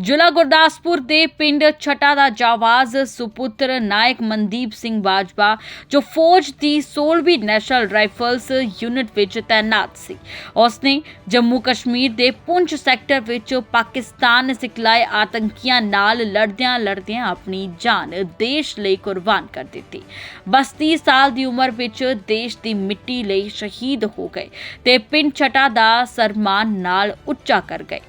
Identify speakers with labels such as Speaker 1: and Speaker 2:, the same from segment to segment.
Speaker 1: ਜ਼ਿਲ੍ਹਾ ਗੁਰਦਾਸਪੁਰ ਦੇ ਪਿੰਡ ਛਟਾ ਦਾ ਜਾਵਾਜ਼ ਸੁਪੁੱਤਰ ਨਾਇਕ ਮਨਦੀਪ ਸਿੰਘ ਬਾਜਵਾ, ਜੋ ਫੌਜ ਦੀ 16ਵੀਂ ਨੈਸ਼ਨਲ ਰਾਈਫਲਸ ਯੂਨਿਟ ਵਿੱਚ ਤਾਇਨਾਤ ਸੀ। ਉਸਨੇ ਜੰਮੂ ਕਸ਼ਮੀਰ ਦੇ ਪੁੰਛ ਸੈਕਟਰ ਵਿੱਚ ਪਾਕਿਸਤਾਨ ਸਿਖਲਾਏ ਆਤੰਕੀਆਂ ਨਾਲ ਲੜਦਿਆਂ ਲੜਦਿਆਂ ਆਪਣੀ ਜਾਨ ਦੇਸ਼ ਲਈ ਕੁਰਬਾਨ ਕਰ ਦਿੱਤੀ। ਬਸ 30 ਸਾਲ ਦੀ ਉਮਰ ਵਿੱਚ ਦੇਸ਼ ਦੀ ਮਿੱਟੀ ਲਈ ਸ਼ਹੀਦ ਹੋ ਗਏ ਤੇ ਪਿੰਡ ਛਟਾ ਦਾ ਸਰਮਾਨ ਨਾਲ ਉੱਚਾ ਕਰ ਗਏ।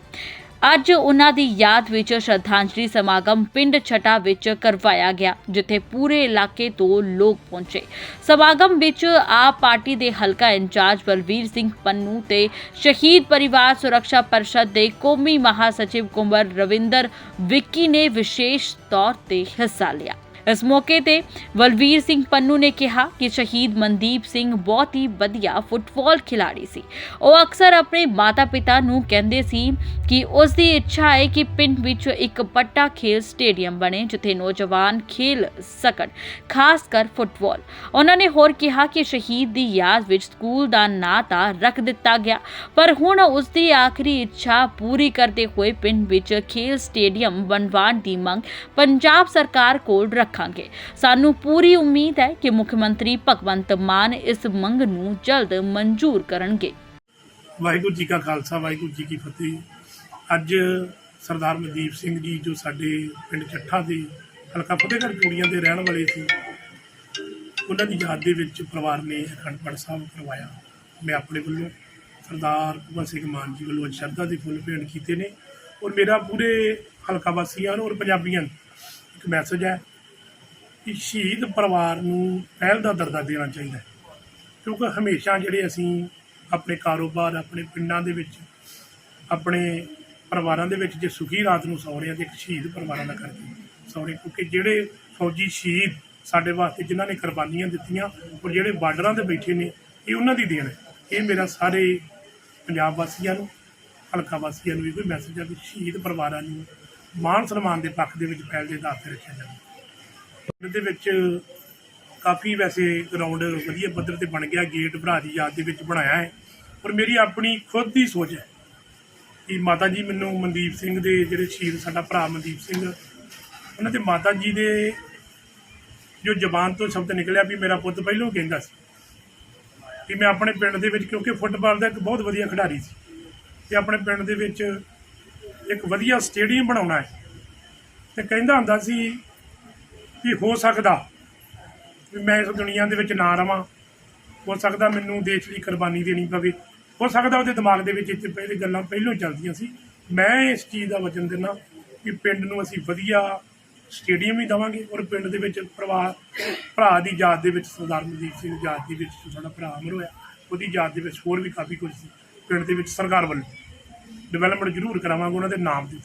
Speaker 1: ਅੱਜ ਉਹਨਾਂ ਦੀ ਯਾਦ ਵਿੱਚ ਸ਼ਰਧਾਂਜਲੀ ਸਮਾਗਮ ਪਿੰਡ ਛਟਾ ਵਿੱਚ ਕਰਵਾਇਆ ਗਿਆ, ਜਿੱਥੇ ਪੂਰੇ ਇਲਾਕੇ ਤੋਂ ਲੋਕ ਪਹੁੰਚੇ। ਸਮਾਗਮ ਵਿੱਚ ਆਪ ਪਾਰਟੀ ਦੇ ਹਲਕਾ ਇੰਚਾਰਜ ਬਲਵੀਰ ਸਿੰਘ ਪੰਨੂ ਤੇ ਸ਼ਹੀਦ ਪਰਿਵਾਰ ਸੁਰੱਖਿਆ ਪਰਿਸ਼ਦ ਦੇ ਕੌਮੀ ਮਹਾਸਚਿਵ ਕੁੰਵਰ ਰਵਿੰਦਰ ਵਿੱਕੀ ਨੇ ਵਿਸ਼ੇਸ਼ ਤੌਰ ਤੇ ਹਿੱਸਾ ਲਿਆ। ਇਸ ਮੌਕੇ ਤੇ ਬਲਵੀਰ ਸਿੰਘ ਪੰਨੂ ਨੇ ਕਿਹਾ ਕਿ ਸ਼ਹੀਦ ਮਨਦੀਪ ਸਿੰਘ ਬਹੁਤ ਹੀ ਵਧੀਆ ਫੁੱਟਬਾਲ ਖਿਡਾਰੀ ਸੀ। ਉਹ ਅਕਸਰ ਆਪਣੇ ਮਾਤਾ-ਪਿਤਾ ਨੂੰ ਕਹਿੰਦੇ ਸੀ ਕਿ ਉਸ ਦੀ ਇੱਛਾ ਹੈ ਕਿ ਪਿੰਡ ਵਿੱਚ ਇੱਕ ਵੱਡਾ ਖੇਲ ਸਟੇਡੀਅਮ ਬਣੇ, ਜਿੱਥੇ ਨੌਜਵਾਨ ਖੇਲ ਸਕਣ, ਖਾਸ ਕਰ ਫੁੱਟਬਾਲ। ਉਹਨਾਂ ਨੇ ਹੋਰ ਕਿਹਾ ਕਿ ਸ਼ਹੀਦ ਦੀ ਯਾਦ ਵਿੱਚ ਸਕੂਲ ਦਾ ਨਾਂ ਤਾਂ ਰੱਖ ਦਿੱਤਾ ਗਿਆ, ਪਰ ਹੁਣ ਉਸ ਦੀ ਆਖਰੀ ਇੱਛਾ ਪੂਰੀ ਕਰਦੇ ਹੋਏ ਪਿੰਡ ਵਿੱਚ ਖੇਲ ਸਟੇਡੀਅਮ ਬਣਵਾਉਣ ਦੀ ਮੰਗ ਪੰਜਾਬ ਸਰਕਾਰ ਕੋਲ ਰੱਖ ਰੱਖਾਂਗੇ ਸਾਨੂੰ ਪੂਰੀ ਉਮੀਦ ਹੈ ਕਿ ਮੁੱਖ ਮੰਤਰੀ ਭਗਵੰਤ ਮਾਨ ਇਸ ਮੰਗ ਨੂੰ ਜਲਦ ਮਨਜ਼ੂਰ ਕਰਨਗੇ।
Speaker 2: ਵਾਹਿਗੁਰੂ ਜੀ ਕਾ ਖਾਲਸਾ, ਵਾਹਿਗੁਰੂ ਜੀ ਕੀ ਫਤਿਹ। ਅੱਜ ਸਰਦਾਰ ਮਨਦੀਪ ਸਿੰਘ ਜੀ ਜੋ ਸਾਡੇ ਪਿੰਡ ਚੱਠਾ ਦੇ ਹਲਕਾ ਫਤਿਹਗੜ੍ਹ ਚੂੜੀਆਂ ਦੇ ਰਹਿਣ ਵਾਲੇ ਸੀ, ਉਹਨਾਂ ਦੀ ਯਾਦ ਦੇ ਵਿੱਚ ਪਰਿਵਾਰ ਨੇ ਅਖੰਡ ਸਾਹਿਬ ਕਰਵਾਇਆ। ਮੈਂ ਆਪਣੇ ਵੱਲੋਂ ਸਰਦਾਰ ਭਗਵੰਤ ਸਿੰਘ ਮਾਨ ਜੀ ਵੱਲੋਂ ਅੱਜ ਸ਼ਰਧਾ ਦੇ ਫੁੱਲ ਭੇਂਟ ਕੀਤੇ ਨੇ ਔਰ ਮੇਰਾ ਪੂਰੇ ਹਲਕਾ ਵਾਸੀਆਂ ਨੂੰ ਔਰ ਪੰਜਾਬੀਆਂ ਨੂੰ ਇੱਕ ਮੈਸੇਜ ਹੈ ਸ਼ਹੀਦ ਪਰਿਵਾਰ ਨੂੰ ਪਹਿਲ ਦਾ ਦਰਜਾ ਦੇਣਾ ਚਾਹੀਦਾ ਹੈ। ਕਿਉਂਕਿ ਹਮੇਸ਼ਾ ਜਿਹੜੇ ਅਸੀਂ ਆਪਣੇ ਕਾਰੋਬਾਰ, ਆਪਣੇ ਪਿੰਡਾਂ ਦੇ ਵਿੱਚ, ਆਪਣੇ ਪਰਿਵਾਰਾਂ ਦੇ ਵਿੱਚ ਜੇ ਸੁਖੀ ਰਾਤ ਨੂੰ ਸੌ ਰਹੇ ਹਾਂ ਤੇ ਇੱਕ ਸ਼ਹੀਦ ਪਰਿਵਾਰਾਂ ਦਾ ਕਰਕੇ ਸੌ ਰਹੇ ਕਿਉਂਕਿ ਜਿਹੜੇ ਫੌਜੀ ਸ਼ਹੀਦ ਸਾਡੇ ਵਾਸਤੇ ਜਿਨ੍ਹਾਂ ਨੇ ਕੁਰਬਾਨੀਆਂ ਦਿੱਤੀਆਂ ਔਰ ਜਿਹੜੇ ਬਾਰਡਰਾਂ ਤੇ ਬੈਠੇ ਨੇ, ਇਹ ਉਹਨਾਂ ਦੀ ਦੇਣ ਹੈ। ਇਹ ਮੇਰਾ ਸਾਰੇ ਪੰਜਾਬ ਵਾਸੀਆਂ ਨੂੰ, ਹਲਕਾ ਵਾਸੀਆਂ ਨੂੰ ਵੀ ਕੋਈ ਮੈਸੇਜ ਹੈ ਕਿ ਸ਼ਹੀਦ ਪਰਿਵਾਰਾਂ ਨੂੰ ਮਾਣ ਸਨਮਾਨ ਦੇ ਪੱਖ ਦੇ ਵਿੱਚ ਪਹਿਲ ਦੇ ਆਧਾਰ ਤੇ ਰੱਖਿਆ ਜਾਵੇ। ਪਿੰਡ ਦੇ ਵਿੱਚ ਕਾਫੀ ਵੈਸੇ ਗਰਾਊਂਡ ਵਧੀਆ ਪੱਧਰ ਤੇ ਬਣ ਗਿਆ ਗੇਟ ਭਰਾ ਦੀ ਯਾਦ ਦੇ ਵਿੱਚ ਬਣਾਇਆ ਹੈ। ਪਰ ਮੇਰੀ ਆਪਣੀ ਖੁਦ ਦੀ ਸੋਚ ਹੈ ਕਿ ਮਾਤਾ ਜੀ ਮੈਨੂੰ ਮਨਦੀਪ ਸਿੰਘ ਦੇ ਜਿਹੜੇ ਸ਼ਹੀਦ ਸਾਡਾ ਭਰਾ ਮਨਦੀਪ ਸਿੰਘ, ਉਹਨਾਂ ਦੇ ਮਾਤਾ ਜੀ ਦੇ ਜੋ ਜ਼ਬਾਨ ਤੋਂ ਸ਼ਬਦ ਨਿਕਲਿਆ ਵੀ ਮੇਰਾ ਪੁੱਤ ਪਹਿਲੋਂ ਕਹਿੰਦਾ ਸੀ ਕਿ ਮੈਂ ਆਪਣੇ ਪਿੰਡ ਦੇ ਵਿੱਚ, ਕਿਉਂਕਿ ਫੁੱਟਬਾਲ ਦਾ ਇੱਕ ਬਹੁਤ ਵਧੀਆ ਖਿਡਾਰੀ ਸੀ, ਤੇ ਆਪਣੇ ਪਿੰਡ ਦੇ ਵਿੱਚ ਇੱਕ ਵਧੀਆ ਸਟੇਡੀਅਮ ਬਣਾਉਣਾ ਹੈ। ਤੇ ਕਹਿੰਦਾ ਹੁੰਦਾ ਸੀ ਵੀ ਹੋ ਸਕਦਾ ਵੀ ਮੈਂ ਇਸ ਦੁਨੀਆ ਦੇ ਵਿੱਚ ਨਾ ਰਵਾਂ। ਹੋ ਸਕਦਾ ਮੈਨੂੰ ਦੇਸ਼ ਲਈ ਕੁਰਬਾਨੀ ਦੇਣੀ ਪਵੇ। ਹੋ ਸਕਦਾ ਉਹਦੇ ਦਿਮਾਗ ਦੇ ਵਿੱਚ ਇੱਥੇ ਪਹਿਲੇ ਗੱਲਾਂ ਪਹਿਲਾਂ ਚੱਲਦੀਆਂ ਸੀ। ਮੈਂ ਇਸ ਚੀਜ਼ ਦਾ ਵਚਨ ਦਿੰਦਾ ਕਿ ਪਿੰਡ ਨੂੰ ਅਸੀਂ ਵਧੀਆ ਸਟੇਡੀਅਮ ਵੀ ਦੇਵਾਂਗੇ ਔਰ ਪਿੰਡ ਦੇ ਵਿੱਚ ਪਰਿਵਾਰ ਭਰਾ ਦੀ ਯਾਦ ਦੇ ਵਿੱਚ ਸਰਦਾਰ ਮਨਦੀਪ ਸਿੰਘ ਦੀ ਯਾਦ ਦੇ ਵਿੱਚ ਜੋ ਸਾਡਾ ਭਰਾ ਅਮਰ ਹੋਇਆ। ਉਹਦੀ ਯਾਦ ਦੇ ਵਿੱਚ ਹੋਰ ਵੀ ਕਾਫੀ ਕੁਝ ਸੀ। ਪਿੰਡ ਦੇ ਵਿੱਚ ਸਰਕਾਰ ਵੱਲੋਂ ਡਿਵੈਲਪਮੈਂਟ ਜ਼ਰੂਰ ਕਰਾਵਾਂਗੇ, ਉਹਨਾਂ ਦੇ ਨਾਮ ਦੀ